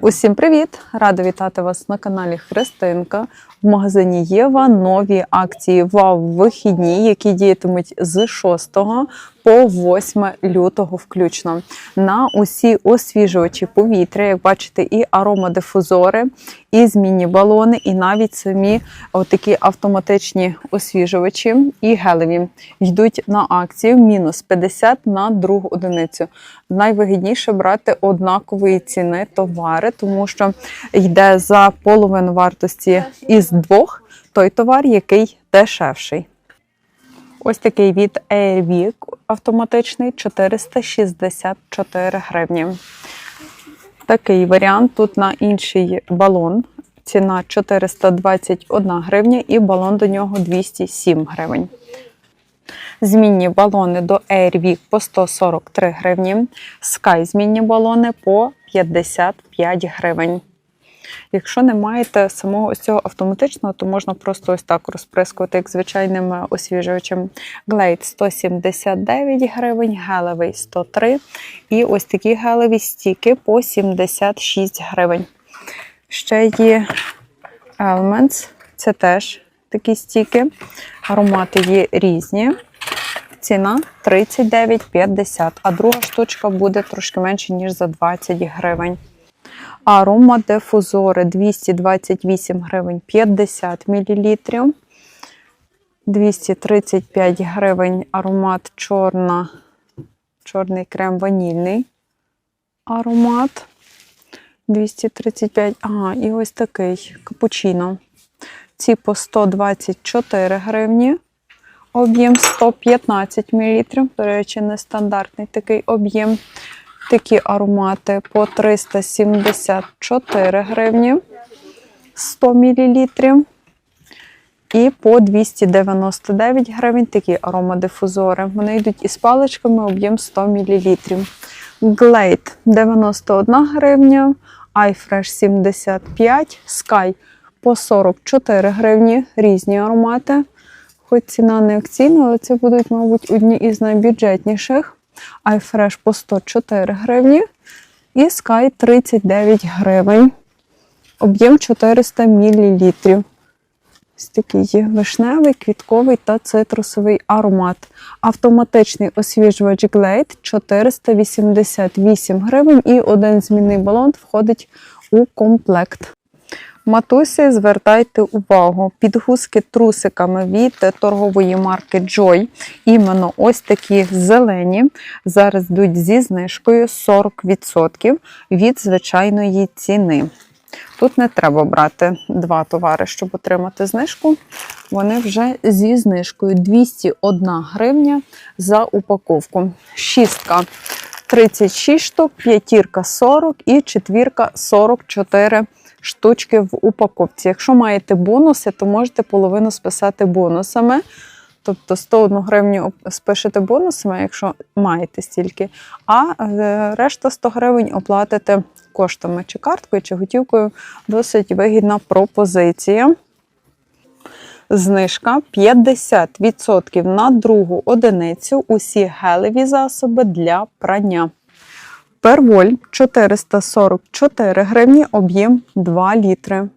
Усім привіт! Рада вітати вас на каналі Христинка. В магазині Єва нові акції вау вихідні, які діятимуть з 6 по 8 лютого включно. На усі освіжувачі повітря, як бачите, і аромадифузори, і змінні балони, і навіть самі такі автоматичні освіжувачі і гелеві йдуть на акцію мінус 50 на другу одиницю. Найвигідніше брати однакової ціни товари, тому що йде за половину вартості із двох той товар, який дешевший. Ось такий від Airwick автоматичний 464 гривні. Такий варіант тут на інший балон. Ціна 421 гривня і балон до нього 207 гривень. Змінні балони до Airwick по 143 гривні. Sky змінні балони по 55 гривень. Якщо не маєте самого ось цього автоматичного, то можна просто ось так розприскувати, як звичайним освіжувачем. Glade 179 гривень, гелевий 103 і ось такі гелеві стіки по 76 гривень. Ще є Elements, це теж такі стіки. Аромати є різні. Ціна 39,50, а друга штучка буде трошки менше, ніж за 20 гривень. Аромадифузори 228 гривень 50 мл. 235 гривень аромат чорна, чорний крем ванільний аромат. 235. Ага, і ось такий капучино. Ці по 124 гривні. Об'єм 115 мл. До речі, нестандартний такий об'єм. Такі аромати по 374 гривні 100 мл. І по 299 гривень такі аромадифузори. Вони йдуть із паличками, об'єм 100 мл. Glade 91 гривня, iFresh 75, Sky по 44 гривні, різні аромати. Хоч ціна не акційна, але це будуть, мабуть, одні із найбюджетніших iFresh по 104 гривні і Sky 39 гривень. Об'єм 400 мл. Ось такий є вишневий, квітковий та цитрусовий аромат. Автоматичний освіжувач Glade 488 гривень і один змінний балон входить у комплект. Матусі, звертайте увагу, підгузки трусиками від торгової марки Joy. Іменно ось такі зелені. Зараз йдуть зі знижкою 40% від звичайної ціни. Тут не треба брати два товари, щоб отримати знижку. Вони вже зі знижкою 201 гривня за упаковку. Шістка 36 штук, п'ятірка 40 і четвірка 44 штучки в упаковці. Якщо маєте бонуси, то можете половину списати бонусами. Тобто 101 гривню спишете бонусами, якщо маєте стільки, а решта 100 гривень оплатите коштами чи карткою, чи готівкою. Досить вигідна пропозиція. Знижка 50% на другу одиницю усі гелеві засоби для прання. Перволь 444 гривні, об'єм 2 літри.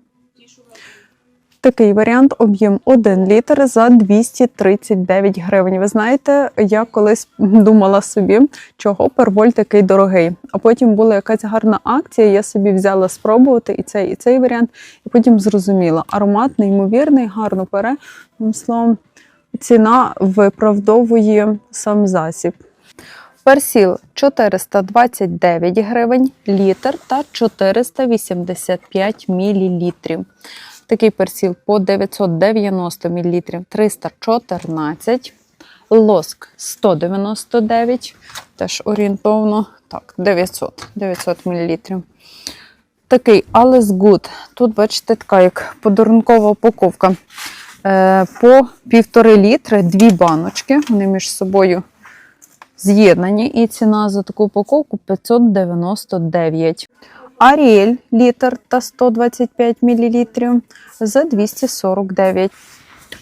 Такий варіант об'єм 1 літр за 239 гривень. Ви знаєте, я колись думала собі, чого перволь такий дорогий. А потім була якась гарна акція, я собі взяла спробувати і цей, і цей варіант, і потім зрозуміла. Аромат неймовірний, гарно пере. Словом, ціна виправдовує сам засіб. Персіл 429 гривень літр та 485 мл. Такий персіл по 990 мл 314 Лоск 199, теж орієнтовно так, 900 900 мл. Такий Alles Good. Тут, бачите, така як подарункова упаковка. Е, по півтори літри, дві баночки. Вони між собою з'єднані. І ціна за таку упаковку 599. Аріель літр та 125 мл за 249.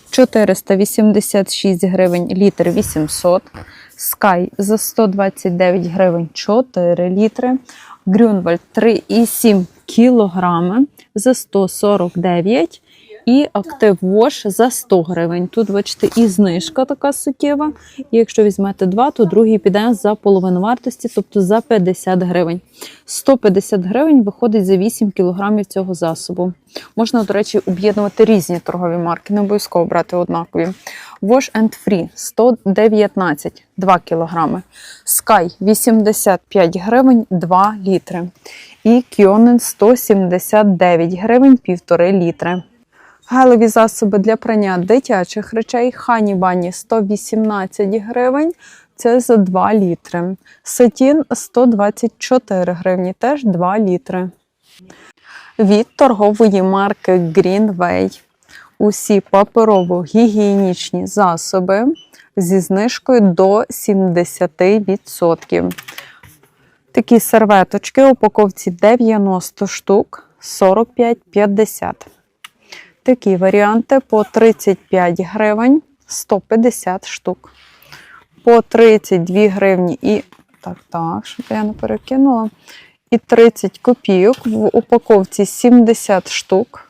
486 гривень літр 800. Sky за 129 гривень 4 літри. Грюнвальд 3,7 кілограми за 149 і актив Wash за 100 гривень. Тут, бачите, і знижка така суттєва. І якщо візьмете два, то другий піде за половину вартості, тобто за 50 гривень. 150 гривень виходить за 8 кілограмів цього засобу. Можна, до речі, об'єднувати різні торгові марки, не обов'язково брати однакові. Wash and Free 119 2 кілограми. Sky 85 гривень 2 літри. І Кьонен 179 гривень 1,5 літри. Гелеві засоби для прання дитячих речей Хані Бані 118 гривень. Це за 2 літри. Сатін 124 гривні, теж 2 літри. Від торгової марки Greenway усі паперово-гігієнічні засоби зі знижкою до 70%. Такі серветочки у упаковці 90 штук 45,50. Такі варіанти по 35 гривень 150 штук. По 32 гривні і так, так, щоб я не перекинула. І 30 копійок в упаковці 70 штук.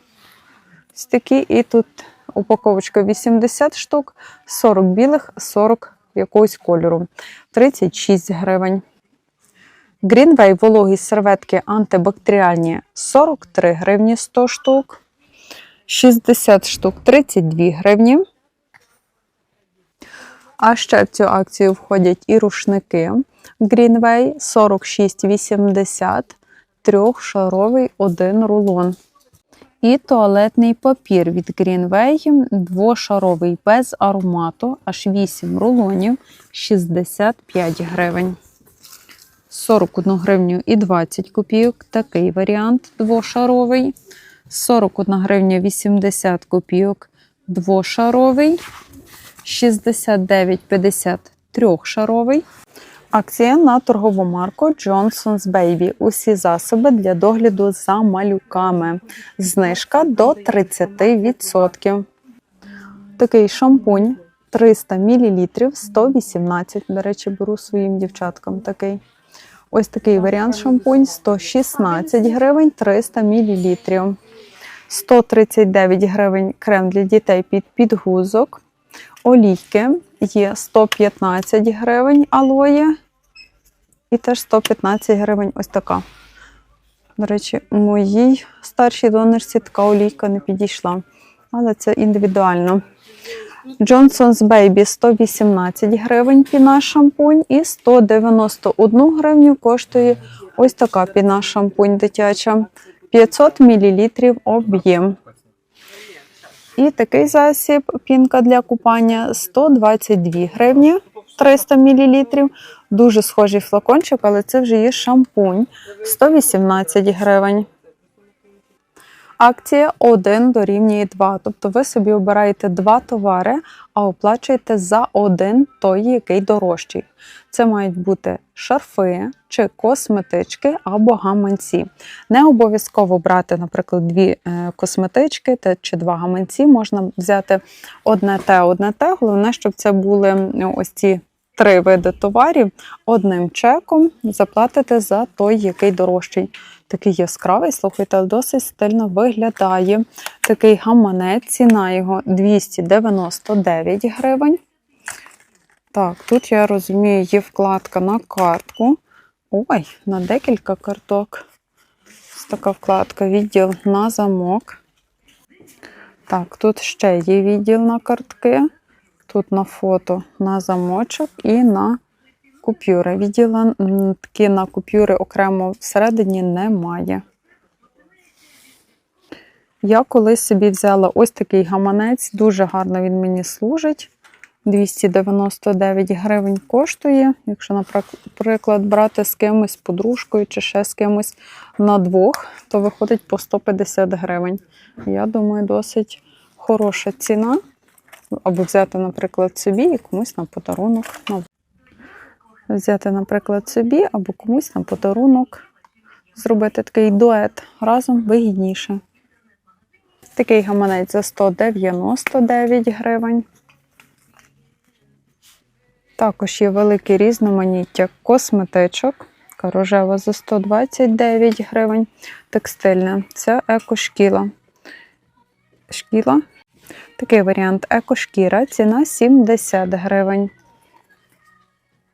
Ось такі, і тут упаковочка 80 штук, 40 білих, 40 якогось кольору. 36 гривень. Greenway вологі серветки антибактеріальні 43 гривні 100 штук. 60 штук 32 гривні. А ще в цю акцію входять і рушники Greenway 46,80, трьохшаровий один рулон. І туалетний папір від Greenway двошаровий без аромату, аж 8 рулонів 65 гривень. 41 гривню і 20 копійок. Такий варіант двошаровий. 41 гривня 80 копійок двошаровий. 69,50 трьохшаровий. Акція на торгову марку Johnson's Baby. Усі засоби для догляду за малюками. Знижка до 30%. Такий шампунь 300 мл 118. До речі, беру своїм дівчаткам такий. Ось такий варіант шампунь 116 гривень 300 мл. 139 гривень крем для дітей під підгузок. Олійки є 115 гривень алоє. І теж 115 гривень ось така. До речі, моїй старшій донорці така олійка не підійшла. Але це індивідуально. Johnson's Baby 118 гривень піна шампунь і 191 гривню коштує ось така піна шампунь дитяча. 500 мл об'єм. І такий засіб пінка для купання 122 гривні 300 мл. Дуже схожий флакончик, але це вже є шампунь 118 гривень. Акція 1 дорівнює 2. Тобто ви собі обираєте два товари, а оплачуєте за один той, який дорожчий. Це мають бути шарфи чи косметички або гаманці. Не обов'язково брати, наприклад, дві е, косметички чи два гаманці. Можна взяти одне те, одне те. Головне, щоб це були ось ці три види товарів одним чеком заплатите за той, який дорожчий. Такий яскравий, слухайте, досить стильно виглядає. Такий гаманець, ціна його 299 гривень. Так, тут я розумію, є вкладка на картку. Ой, на декілька карток. Ось така вкладка, відділ на замок. Так, тут ще є відділ на картки. Тут на фото на замочок і на купюри. Відділа м, на купюри окремо всередині немає. Я колись собі взяла ось такий гаманець, дуже гарно він мені служить. 299 гривень коштує. Якщо, наприклад, брати з кимось подружкою чи ще з кимось на двох, то виходить по 150 гривень. Я думаю, досить хороша ціна. Або взяти, наприклад, собі і комусь на подарунок. Взяти, наприклад, собі або комусь на подарунок. Зробити такий дует разом вигідніше. Такий гаманець за 199 гривень. Також є велике різноманіття косметичок. рожева за 129 гривень. Текстильна. Це екошкіла. Шкіла. Такий варіант екошкіра. Ціна 70 гривень.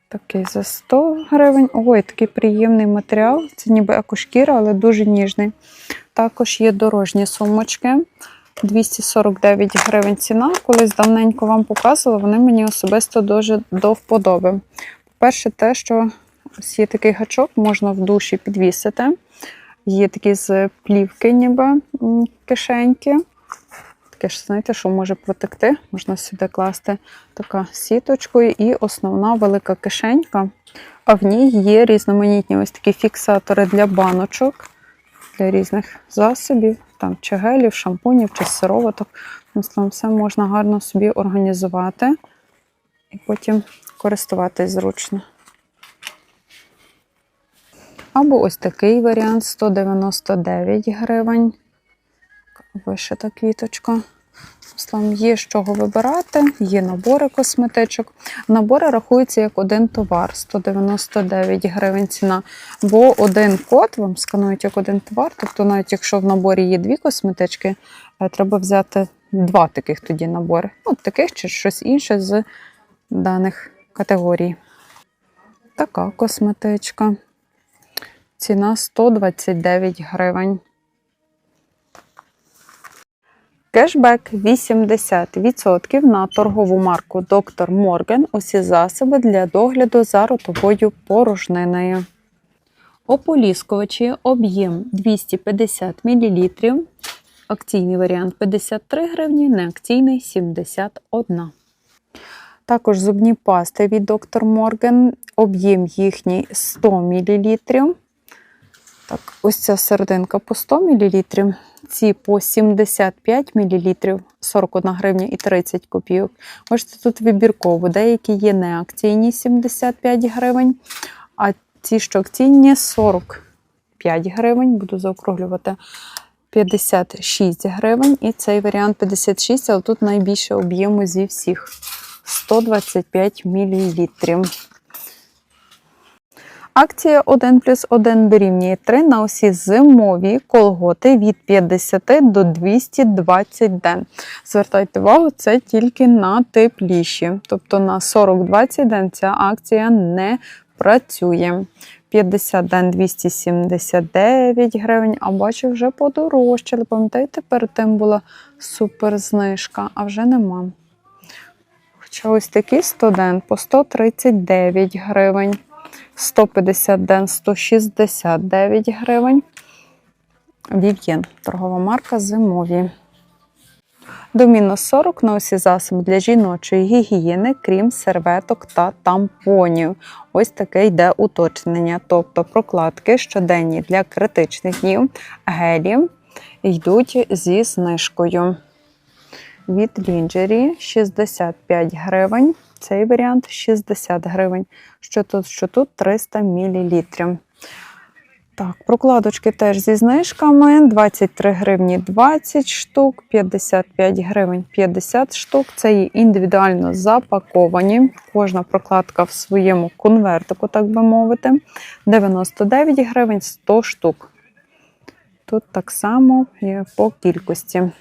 Такий за 100 гривень. Ой, такий приємний матеріал. Це ніби екошкіра, але дуже ніжний. Також є дорожні сумочки. 249 гривень ціна. Колись давненько вам показувала, вони мені особисто дуже до вподоби. По-перше, те, що ось є такий гачок, можна в душі підвісити. Є такі з плівки, ніби кишеньки. Таке ж, знаєте, що може протекти. Можна сюди класти така сіточкою і основна велика кишенька. А в ній є різноманітні ось такі фіксатори для баночок, для різних засобів, там чи гелів, шампунів, чи сироваток. Словом, все можна гарно собі організувати і потім користуватись зручно. Або ось такий варіант 199 гривень. Вишита квіточка. Словом, є з чого вибирати, є набори косметичок. Набори рахуються як один товар 199 гривень ціна. Бо один код вам сканують як один товар. Тобто, навіть якщо в наборі є дві косметички, е, треба взяти два таких тоді набори. Ну, таких чи щось інше з даних категорій. Така косметичка. Ціна 129 гривень. Кешбек 80% на торгову марку Доктор Морген. Усі засоби для догляду за ротовою порожниною. Ополіскувачі об'єм 250 мл. Акційний варіант 53 гривні, неакційний 71. Також зубні пасти від Доктор Морген. Об'єм їхній 100 мл. Так, ось ця серединка по 100 мл, ці по 75 мл, 41 гривня і 30 копійок. Бачите, тут вибірково. Деякі є неакційні 75 гривень, а ці, що акційні, 45 гривень. Буду заокруглювати 56 гривень. І цей варіант 56, але тут найбільше об'єму зі всіх 125 мл. Акція 1 плюс 1 дорівнює 3 на усі зимові колготи від 50 до 220 ден. Звертайте увагу, це тільки на тепліші. Тобто на 40-20 ден ця акція не працює. 50 ден 279 гривень, а бачу, вже подорожчали. Пам'ятаєте, перед тим була супер знижка, а вже нема. Хоча ось такі 100 ден по 139 гривень. 150 ден 169 гривень. Вів'єн, торгова марка зимові. До мінус 40 на усі засоби для жіночої гігієни, крім серветок та тампонів. Ось таке йде уточнення. Тобто прокладки щоденні для критичних днів, гелі йдуть зі знижкою. Від лінджері 65 гривень. Цей варіант 60 гривень. Що тут, що тут 300 мл. Так, прокладочки теж зі знижками. 23 гривні 20 штук, 55 гривень 50 штук. Це є індивідуально запаковані. Кожна прокладка в своєму конвертику, так би мовити. 99 гривень 100 штук. Тут так само є по кількості.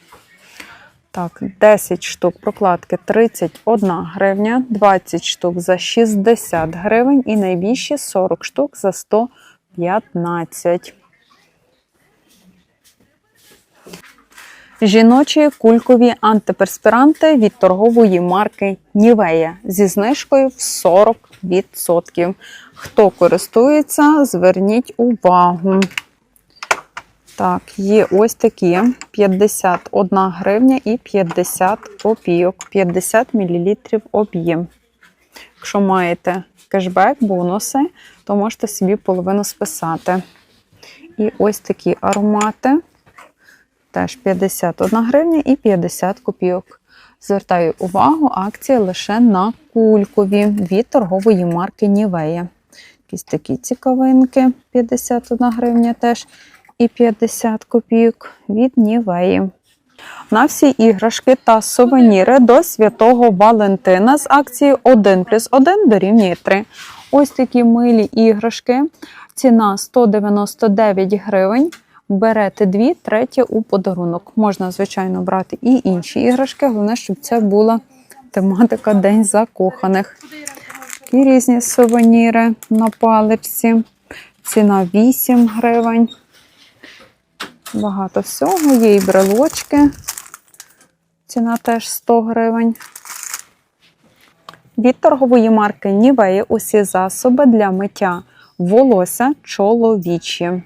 Так, 10 штук прокладки 31 гривня, 20 штук за 60 гривень і найбільші 40 штук за 115. Жіночі кулькові антиперспіранти від торгової марки Нівея зі знижкою в 40%. Хто користується, зверніть увагу. Так, є ось такі 51 гривня і 50 копійок, 50 мл об'єм. Якщо маєте кешбек, бонуси, то можете собі половину списати. І ось такі аромати. Теж 51 гривня і 50 копійок. Звертаю увагу, акція лише на кулькові від торгової марки Нівея. Якісь такі цікавинки, 51 гривня теж і 50 копійок від Нівеї. На всі іграшки та сувеніри до святого Валентина з акцією 1 плюс 1 дорівнює 3. Ось такі милі іграшки. Ціна 199 гривень. Берете дві, третя у подарунок. Можна, звичайно, брати і інші іграшки. Головне, щоб це була тематика День закоханих. Такі різні сувеніри на паличці. Ціна 8 гривень. Багато всього. Є і брелочки. Ціна теж 100 гривень. Від торгової марки Нівея усі засоби для миття волосся чоловічі.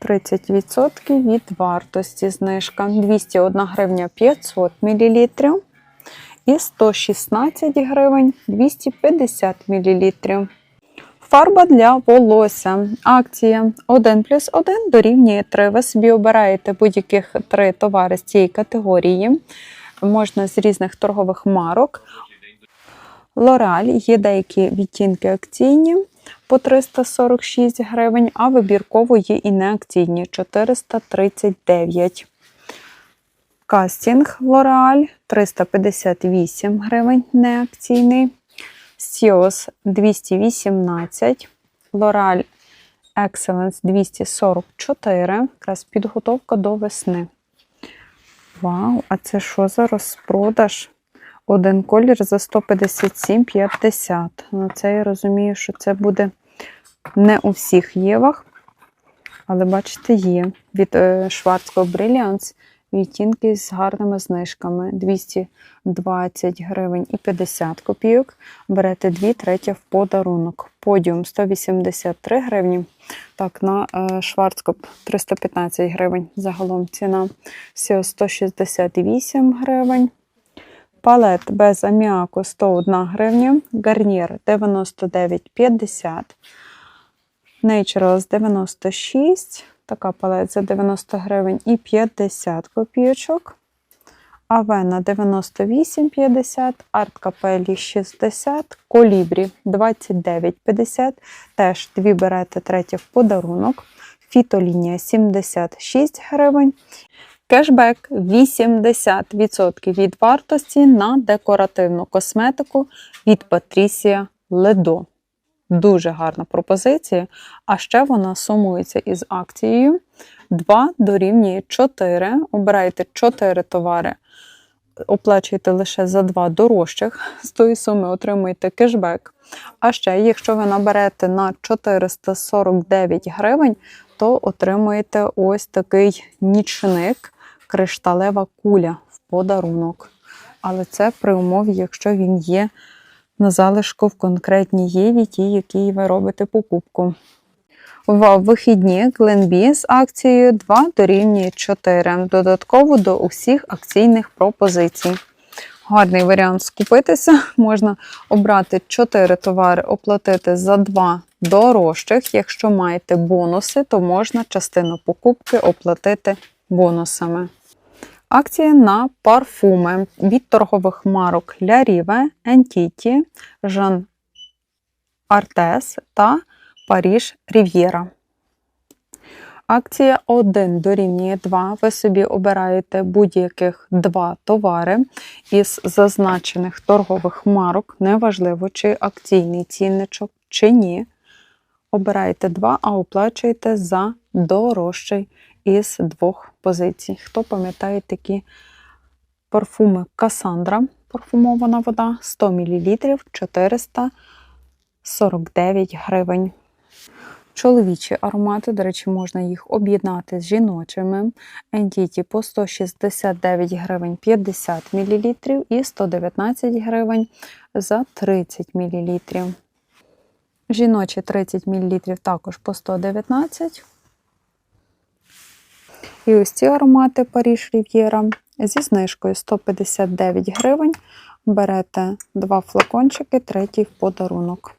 30% від вартості знижка. 201 гривня 500 мл і 116 гривень 250 мл. Фарба для волосся. Акція 1 плюс 1 дорівнює 3. Ви собі обираєте будь-яких три товари з цієї категорії. Можна з різних торгових марок. Лореаль є деякі відтінки акційні по 346 гривень, а вибірково є і неакційні 439. Кастінг Лореаль 358 гривень неакційний. Сіос 218, L'Oreal Excellence 244. Якраз підготовка до весни. Вау, а це що за розпродаж? Один колір за 157,50. Ну, це я розумію, що це буде не у всіх євах. Але бачите, є. Від е, Schwarzkopf Brilliance відтінки з гарними знижками 220 гривень і 50 копійок. Берете 2 треті в подарунок. Подіум 183 гривні. Так, на е, Шварцкоп 315 гривень. Загалом ціна всього 168 гривень. Палет без аміаку 101 гривня. Гарнір 99,50. Naturals 96. Така палет за 90 гривень і 50 копійочок. Авена 98,50, арт капелі 60, колібрі 29,50. Теж дві берете третє в подарунок. Фітолінія 76 гривень. Кешбек 80% від вартості на декоративну косметику від Patricia Ledo. Дуже гарна пропозиція. А ще вона сумується із акцією 2 дорівнює 4. Обирайте 4 товари, оплачуєте лише за 2 дорожчих. З тої суми отримуєте кешбек. А ще, якщо ви наберете на 449 гривень, то отримуєте ось такий нічник, кришталева куля в подарунок. Але це при умові, якщо він є на залишку в конкретній єві, ті, які ви робите покупку. В вихідні Glenbee з акцією 2 дорівнює 4. Додатково до усіх акційних пропозицій. Гарний варіант скупитися. Можна обрати 4 товари, оплатити за 2 дорожчих. Якщо маєте бонуси, то можна частину покупки оплатити бонусами. Акція на парфуми від торгових марок La Rive, Entity, Jean Artes та Паріж Рів'єра. Акція 1 дорівнює 2. Ви собі обираєте будь-яких два товари із зазначених торгових марок. Неважливо, чи акційний цінничок, чи ні. Обираєте два, а оплачуєте за дорожчий із двох позицій. Хто пам'ятає такі парфуми Касандра, парфумована вода 100 мл 449 гривень. Чоловічі аромати, до речі, можна їх об'єднати з жіночими. Ентіті по 169 гривень 50 мл і 119 гривень за 30 мл. Жіночі 30 мл також по 119 І ось ці аромати Паріж Рів'єра зі знижкою 159 гривень. Берете два флакончики, третій в подарунок.